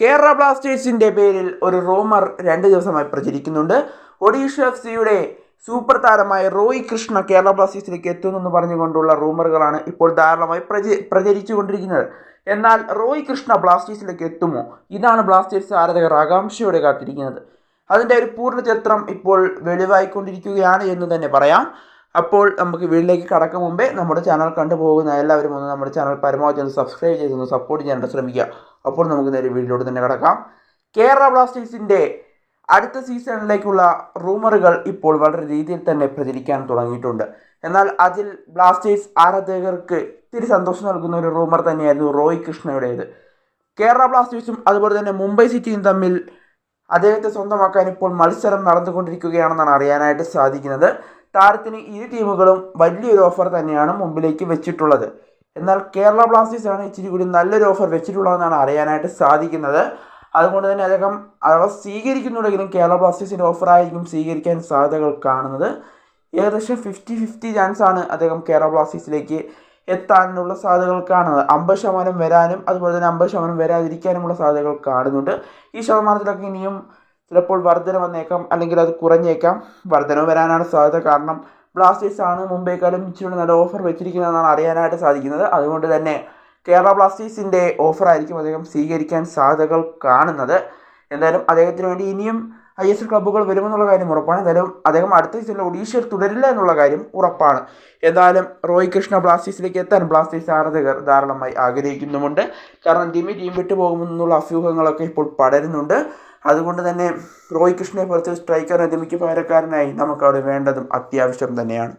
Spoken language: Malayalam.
കേരള ബ്ലാസ്റ്റേഴ്സിന്റെ പേരിൽ ഒരു റൂമർ രണ്ട് ദിവസമായി പ്രചരിക്കുന്നുണ്ട്. ഒഡീഷ എഫ് സിയുടെ സൂപ്പർ താരമായ റോയ് കൃഷ്ണ കേരള ബ്ലാസ്റ്റേഴ്സിലേക്ക് എത്തുമെന്ന് പറഞ്ഞുകൊണ്ടുള്ള റൂമറുകളാണ് ഇപ്പോൾ ധാരാളമായി പ്രച പ്രചരിച്ചുകൊണ്ടിരിക്കുന്നത്. എന്നാൽ റോയ് കൃഷ്ണ ബ്ലാസ്റ്റേഴ്സിലേക്ക് എത്തുമോ? ഇതാണ് ബ്ലാസ്റ്റേഴ്സ് ആരാധകർ ആകാംക്ഷയോടെ കാത്തിരിക്കുന്നത്. അതിന്റെ ഒരു പൂർണ ചിത്രം ഇപ്പോൾ വെളിവായിക്കൊണ്ടിരിക്കുകയാണ് എന്ന് തന്നെ പറയാം. അപ്പോൾ നമുക്ക് വീട്ടിലേക്ക് കടക്കും മുമ്പേ നമ്മുടെ ചാനൽ കണ്ടുപോകുന്ന എല്ലാവരും ഒന്ന് നമ്മുടെ ചാനൽ പരമാവധി ഒന്ന് സബ്സ്ക്രൈബ് ചെയ്തൊന്ന് സപ്പോർട്ട് ചെയ്യാനായിട്ട് ശ്രമിക്കുക. അപ്പോൾ നമുക്ക് നേരെ വീട്ടിലോട്ട് തന്നെ കിടക്കാം. കേരള ബ്ലാസ്റ്റേഴ്സിന്റെ അടുത്ത സീസണിലേക്കുള്ള റൂമറുകൾ ഇപ്പോൾ വളരെ രീതിയിൽ തന്നെ പ്രചരിക്കാൻ തുടങ്ങിയിട്ടുണ്ട്. എന്നാൽ അതിൽ ബ്ലാസ്റ്റേഴ്സ് ആരാധകർക്ക് ഇത്തിരി സന്തോഷം നൽകുന്ന ഒരു റൂമർ തന്നെയായിരുന്നു റോയ് കൃഷ്ണയുടേത്. കേരള ബ്ലാസ്റ്റേഴ്സും അതുപോലെ തന്നെ മുംബൈ സിറ്റിയും തമ്മിൽ അദ്ദേഹത്തെ സ്വന്തമാക്കാൻ ഇപ്പോൾ മത്സരം നടന്നുകൊണ്ടിരിക്കുകയാണെന്നാണ് അറിയാനായിട്ട് സാധിക്കുന്നത്. താരത്തിന് ഇരു ടീമുകളും വലിയൊരു ഓഫർ തന്നെയാണ് മുമ്പിലേക്ക് വെച്ചിട്ടുള്ളത്. എന്നാൽ കേരള ബ്ലാസ്റ്റേഴ്സ് ആണ് ഇച്ചിരി കൂടി നല്ലൊരു ഓഫർ വെച്ചിട്ടുള്ളതെന്നാണ് അറിയാനായിട്ട് സാധിക്കുന്നത്. അതുകൊണ്ട് തന്നെ അദ്ദേഹം അവ സ്വീകരിക്കുന്നുണ്ടെങ്കിലും കേരള ബ്ലാസ്റ്റേഴ്സിന്റെ ഓഫർ ആയിരിക്കും സ്വീകരിക്കാൻ സാധ്യതകൾ കാണുന്നത്. ഏകദേശം ഫിഫ്റ്റി ഫിഫ്റ്റി ചാൻസ് ആണ് അദ്ദേഹം കേരള ബ്ലാസ്റ്റേഴ്സിലേക്ക് എത്താനുള്ള സാധ്യതകൾ കാണുന്നത്. അമ്പത് ശതമാനം വരാനും അതുപോലെ തന്നെ അമ്പത് ശതമാനം വരാതിരിക്കാനുമുള്ള സാധ്യതകൾ കാണുന്നുണ്ട്. ഈ ശതമാനത്തിലൊക്കെ ഇനിയും ചിലപ്പോൾ വർധന വന്നേക്കാം അല്ലെങ്കിൽ അത് കുറഞ്ഞേക്കാം. വർധന വരാനാണ് സാധ്യത. കാരണം ബ്ലാസ്റ്റേഴ്സ് ആണ് മുംബൈക്കാളും ഇച്ചിരി നല്ല ഓഫർ വെച്ചിരിക്കുന്നതെന്നാണ് അറിയാനായിട്ട് സാധിക്കുന്നത്. അതുകൊണ്ട് തന്നെ കേരള ബ്ലാസ്റ്റേഴ്സിന്റെ ഓഫർ ആയിരിക്കും അദ്ദേഹം സ്വീകരിക്കാൻ സാധ്യതകൾ കാണുന്നത്. എന്തായാലും അദ്ദേഹത്തിന് വേണ്ടി ഇനിയും ഐ എസ് എൽ ക്ലബ്ബുകൾ വരുമെന്നുള്ള കാര്യം ഉറപ്പാണ്. എന്തായാലും അദ്ദേഹം അടുത്ത സീസണിൽ ഒഡീഷയിൽ തുടരില്ല എന്നുള്ള കാര്യം ഉറപ്പാണ്. എന്തായാലും റോയ് കൃഷ്ണ ബ്ലാസ്റ്റേഴ്സിലേക്ക് എത്താൻ ബ്ലാസ്റ്റേഴ്സ് ആരാധകർ ധാരാളമായി ആഗ്രഹിക്കുന്നുമുണ്ട്. കാരണം ദിമി ടീം വിട്ടു പോകുമെന്നുള്ള അഭ്യൂഹങ്ങളൊക്കെ ഇപ്പോൾ പടരുന്നുണ്ട്. അതുകൊണ്ട് തന്നെ റോയ് കൃഷ്ണയെ പോലത്തെ സ്ട്രൈക്കർ ദിമിക്ക് പകരക്കാരനായി നമുക്കവിടെ വേണ്ടതും അത്യാവശ്യം തന്നെയാണ്.